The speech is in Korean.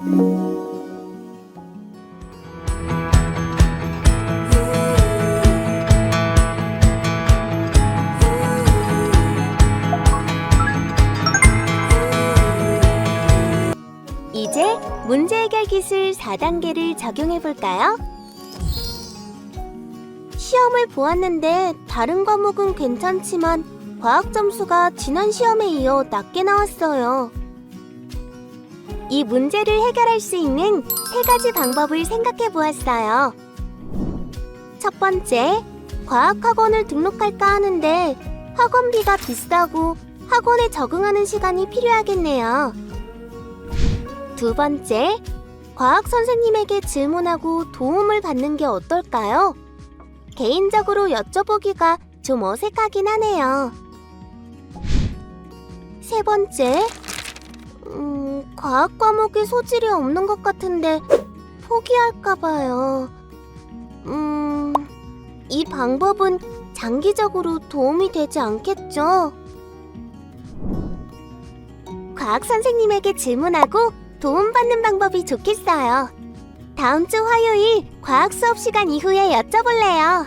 이제 문제 해결 기술 4단계를 적용해 볼까요? 시험을 보았는데 다른 과목은 괜찮지만 과학 점수가 지난 시험에 이어 낮게 나왔어요. 이 문제를 해결할 수 있는 세 가지 방법을 생각해 보았어요. 첫 번째, 과학학원을 등록할까 하는데 학원비가 비싸고 학원에 적응하는 시간이 필요하겠네요. 두 번째, 과학 선생님에게 질문하고 도움을 받는 게 어떨까요? 개인적으로 여쭤보기가 좀 어색하긴 하네요. 세 번째, 음, 과학 과목에 소질이 없는 것 같은데 포기할까 봐요. 음, 이 방법은 장기적으로 도움이 되지 않겠죠? 과학 선생님에게 질문하고 도움받는 방법이 좋겠어요. 다음 주 화요일 과학 수업 시간 이후에 여쭤볼래요.